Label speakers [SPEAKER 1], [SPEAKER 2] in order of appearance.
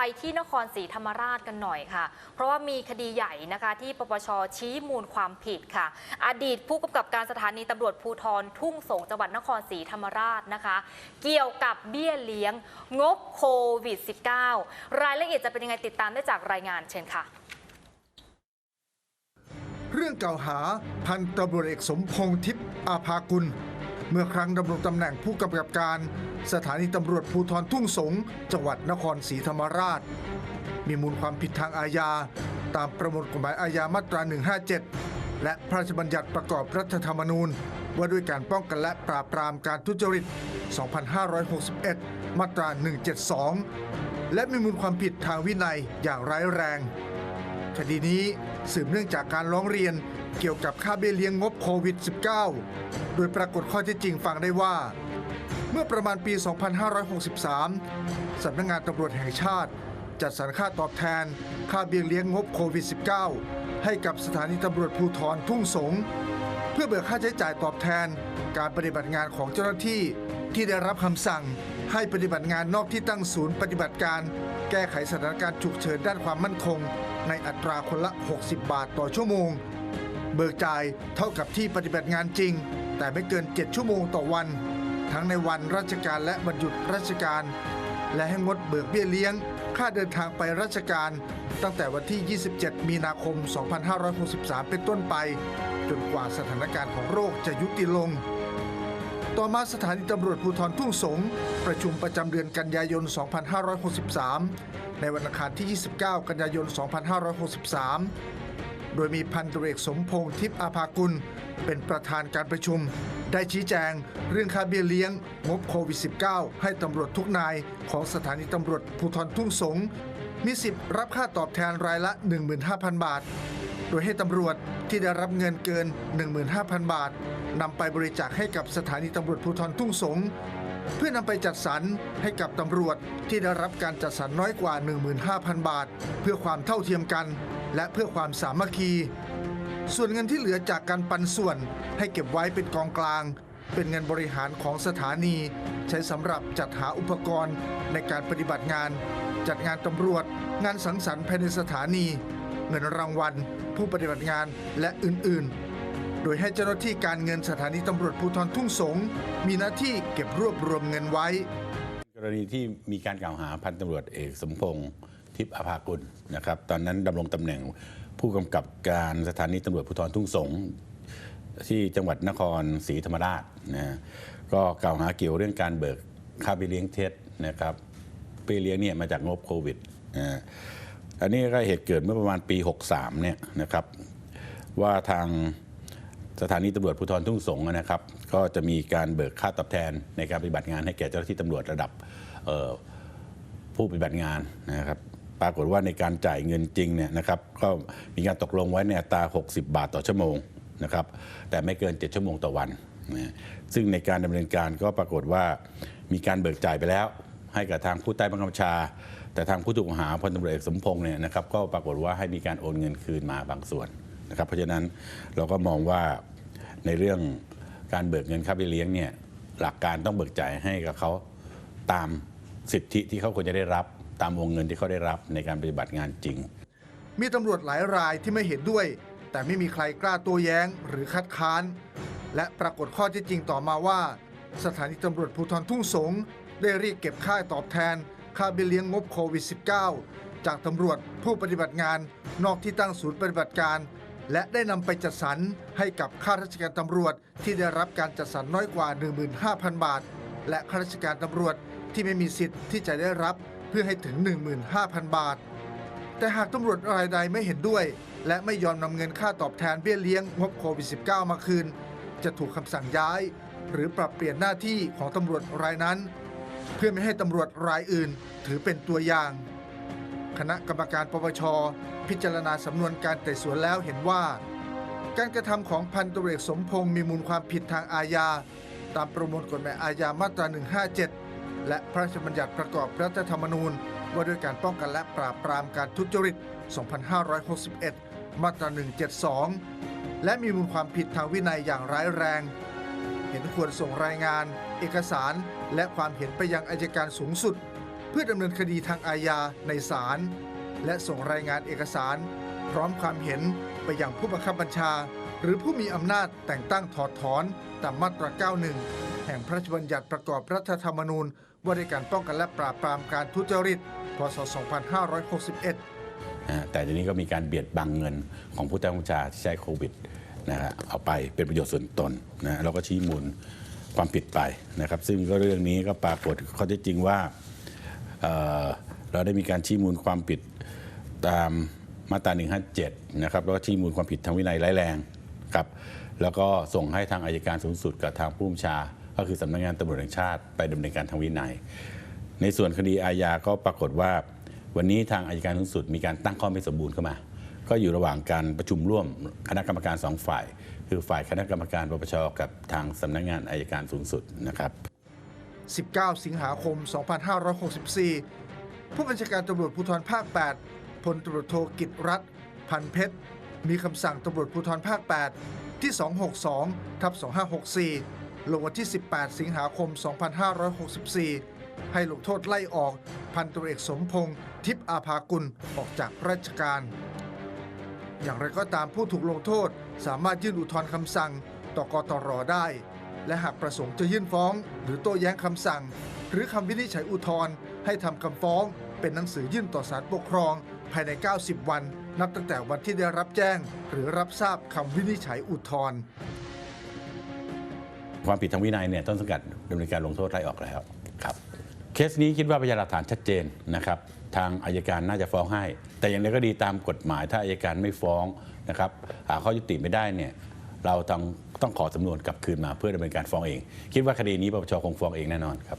[SPEAKER 1] ไปที่นครศรีธรรมราชกันหน่อยค่ะ เพราะว่ามีคดีใหญ่นะคะที่ปปชชี้มูลความผิดค่ะ อดีตผู้กำกับการสถานีตำรวจภูธรทุ่งสงจังหวัดนครศรีธรรมราชนะคะ เกี่ยวกับเบี้ยเลี้ยงงบโควิด -19 รายละเอียดจะเป็นยังไงติดตามได้จากรายงานเชิญค่ะ
[SPEAKER 2] เรื่องกล่าวหาพันตำรวจเอกสมพงษ์ทิพย์อาภากุล เมื่อครั้งดำรงตำแหน่งผู้กำกับการ สถานีตำรวจภูธรทุ่งสงศ์จังหวัดนครศรีธรรมราช มีมูลความผิดทางอาญา ตามประมวลกฎหมายอาญามาตรา 157 และพระราชบัญญัติประกอบรัฐธรรมนูญ ว่าด้วยการป้องกันและปราบปรามการทุจริต 2561 มาตรา 172 และมีมูลความผิดทางวินัยอย่างร้ายแรง คดีนี้สืบเนื่องจากการร้องเรียนเกี่ยวกับค่าเบี้ยเลี้ยงงบโควิด -19 โดยปรากฏข้อเท็จจริงฟังได้ว่า เมื่อประมาณปี 2563 สำนักงานตำรวจแห่งชาติ จัดสรรค่าตอบแทน ค่าเบี้ยเลี้ยงงบโควิด -19 ให้กับสถานีตำรวจภูธรทุ่งสง เพื่อเบิกค่าใช้จ่ายตอบแทน การปฏิบัติงานของเจ้าหน้าที่ที่ได้รับคำสั่งให้ปฏิบัติงานนอกที่ตั้งศูนย์ปฏิบัติการ แก้ไขสถานการณ์ฉุกเฉินด้านความมั่นคง ในอัตราคนละ 60 บาทต่อชั่วโมง เบิกจ่ายเท่ากับที่ปฏิบัติงานจริง แต่ไม่เกิน 7 ชั่วโมงต่อวัน ทั้งในวันราชการและวันหยุดราชการ และให้งดเบิกเบี้ยเลี้ยง ค่าเดินทางไปราชการ ตั้งแต่วันที่ 27 มีนาคม 2563 เป็นต้นไป จนกว่าสถานการณ์ของโรคจะยุติลง ต่อมาสถานีตำรวจภูธรทุ่งสงประชุมประจำเดือนกันยายน 2563 ในวันอังคารที่ 29 กันยายน 2563 โดยมีพันตำรวจเอกสมพงษ์ทิพย์อาภากุล เป็นประธานการประชุม ได้ชี้แจง เรื่องค่าเบี้ยเลี้ยง งบโควิด -19 ให้ตำรวจทุกนายของสถานีตำรวจภูธรทุ่งสงมีสิทธิ์รับค่าตอบแทนรายละ 15,000 บาท โดยให้ตำรวจที่ได้รับเงินเกิน 15,000 บาท นำไปบริจาคให้กับสถานีตำรวจภูธรทุ่งสง เพื่อนำไปจัดสรรให้กับตำรวจที่ได้รับการจัดสรรน้อยกว่า 15,000 บาท เพื่อความเท่าเทียมกัน และเพื่อความสามัคคี ส่วนเงินที่เหลือจากการปันส่วนให้เก็บไว้เป็นกองกลาง เป็นเงินบริหารของสถานี ใช้สำหรับจัดหาอุปกรณ์ในการปฏิบัติงาน จัดงานตำรวจ งานสังสรรค์ภายในสถานี เงินรางวัล ผู้ปฏิบัติงานและอื่นๆ ดยให้เจ้าหน้าที่การเงินสถานีตำรวจภูธรทุ่งสง มีหน้าที่เก็บรวบรวมเงินไว้
[SPEAKER 3] กรณีที่มีการกล่าวหาพันตำรวจเอกสมพงษ์ทิพย์อภากุลนะครับตอนนั้นดำรงตำแหน่งผู้กำกับการสถานีตำรวจภูธรทุ่งสงที่จังหวัดนครศรีธรรมราชนะก็กล่าวหาเกี่ยวเรื่องการเบิกค่าเบี้ยเลี้ยงเท็จนะครับเบี้ยเลี้ยงเนี่ยมาจากงบโควิดนะอันนี้ก็เหตุเกิดเมื่อประมาณปี 63เนี่ยนะครับว่าทาง สถานีตำรวจภูธรทุ่งสงนะครับ ก็จะมีการเบิกค่าตอบแทนในการปฏิบัติงานให้แก่เจ้าหน้าที่ตำรวจระดับผู้ปฏิบัติงานนะครับปรากฏว่าในการจ่ายเงินจริงเนี่ยนะครับก็มีการตกลงไว้ในอัตรา 60 บาทต่อชั่วโมงนะครับแต่ไม่เกิน 7 ชั่วโมงต่อวันนะซึ่งในการดำเนินการก็ปรากฏว่ามีการเบิกจ่ายไปแล้ว ให้กับทางผู้ใต้บังคับบัญชา แต่ทางผู้ถูกหาพลตำรวจเอกสมพงษ์เนี่ยนะครับก็ปรากฏว่าให้มีการโอนเงินคืนมาบางส่วนนะครับเพราะฉะนั้นเราก็มองว่า ในเรื่องการเบิกเงินค่าเบี้ยเลี้ยงเนี่ยหลักการต้องเบิกจ่ายให้กับเขาตามสิทธิที่เขาควรจะได้รับ ตามวงเงินที่เขาได้รับในการปฏิบัติงานจริง
[SPEAKER 2] มีตำรวจหลายรายที่ไม่เห็นด้วย แต่ไม่มีใครกล้าตัวแย้งหรือคัดค้าน และปรากฏข้อที่จริงต่อมาว่า สถานีตำรวจภูธรทุ่งสงได้เรียกเก็บค่าตอบแทน ค่าเบี้ยเลี้ยงงบโควิด -19 จากตำรวจผู้ปฏิบัติงานนอกที่ตั้งศูนย์ปฏิบัติการ และได้นำไปจัดสรรให้กับข้าราชการตำรวจที่ได้รับการจัดสรรน้อยกว่า 15,000 บาท และข้าราชการตำรวจที่ไม่มีสิทธิ์ที่จะได้รับเพื่อให้ถึง 15,000 บาท แต่หากตำรวจรายใดไม่เห็นด้วย และไม่ยอมนำเงินค่าตอบแทนเบี้ยเลี้ยงงบโควิด -19 มาคืน จะถูกคำสั่งย้าย หรือปรับเปลี่ยนหน้าที่ของตำรวจรายนั้น เพื่อไม่ให้ตำรวจรายอื่นถือเป็นตัวอย่าง คณะกรรมการปปช พิจารณาสำนวนการไต่สวนแล้วเห็นว่า การกระทำของพันตำรวจเอกสมพงษ์มีมูลความผิดทางอาญา ตามประมวลกฎหมายอาญามาตรา 157 และพระราชบัญญัติประกอบรัฐธรรมนูญ ว่าด้วยการป้องกันและปราบปรามการทุจริต 2561 มาตรา 172 และมีมูลความผิดทางวินัยอย่างร้ายแรง เห็นควรส่งรายงาน เอกสาร และความเห็นไปยังอายการสูงสุด เพื่อดำเนินคดีทางอาญาในศาลและส่งรายงานเอกสาร พร้อมความเห็นไปยังผู้บังคับบัญชา หรือผู้มีอำนาจแต่งตั้งถอดถอนตามมาตรา 91 แห่งพระราชบัญญัติประกอบรัฐธรรมนูญ ว่าด้วยการป้องกันและปราบปรามการทุจริต พศ 2561
[SPEAKER 3] นะแต่ทีนี้ก็มีการเบียดบังเงินของผู้ใต้บัญชาที่ใช้โควิดนะฮะเอาไปเป็นประโยชน์ส่วนตนนะเราก็ชี้มูลความผิดไปนะครับ ซึ่งก็เรื่องนี้ก็ปรากฏข้อเท็จจริงว่า เเราได้มีการชี้มูลความผิดตามมาตรา 157 นะครับ แล้วก็ชี้มูลความผิดทางวินัยร้ายแรงครับ แล้วก็ส่งให้ทางอายการสูงสุดกับทางผู้บัญชา ก็คือสำนักงานตำรวจแห่งชาติไปดำเนินการทางวินัย ในส่วนคดีอาญาก็ปรากฏว่า วันนี้ทางอายการสูงสุดมีการตั้งข้อไม่สมบูรณ์เข้ามา ก็อยู่ระหว่างการประชุมร่วมคณะกรรมการสองฝ่าย คือฝ่ายคณะกรรมการปปชกับทางสำนักงานอายการสูงสุดนะครับ
[SPEAKER 2] 19 สิงหาคม 2564 ผู้บัญชาการตำรวจภูธรภาค 8 พลตำรวจโทกิตรัฐพันเพชร มีคำสั่งตำรวจภูธรภาค 8 ที่ 262 ทับ 2564 ลงวันที่ 18 สิงหาคม 2564 ให้ลงโทษไล่ออกพันตำรวจเอกสมพงษ์ทิพย์อาภากุลออกจากราชการ อย่างไรก็ตามผู้ถูกลงโทษสามารถยื่นอุทธรณ์คำสั่งต่อกตรได้ และหากประสงค์จะยื่นฟ้อง หรือโต้แย้งคำสั่ง หรือคำวินิจฉัยอุทธรณ์ให้ทำคำฟ้อง เป็นหนังสือยื่นต่อศาลปกครอง ภายใน 90 วัน นับตั้งแต่วันที่ได้รับแจ้ง หรือรับทราบคำวินิจฉัยอุทธรณ์
[SPEAKER 3] ความผิดทางวินัยเนี่ยต้นสังกัดดำเนินการลงโทษไล่ออกแล้วครับเคสนี้คิดว่าพยานหลักฐานชัดเจนนะครับทางอายการน่าจะฟ้องให้ แต่อย่างไรก็ดีตามกฎหมายถ้าอายการไม่ฟ้องนะครับหาข้อยุติไม่ได้เนี่ย เราต้องต้องขอสำนวนกลับคืนมาเพื่อดำเนินการฟ้องเอง คิดว่าคดีนี้ปปชคงฟ้องเองแน่นอนครับ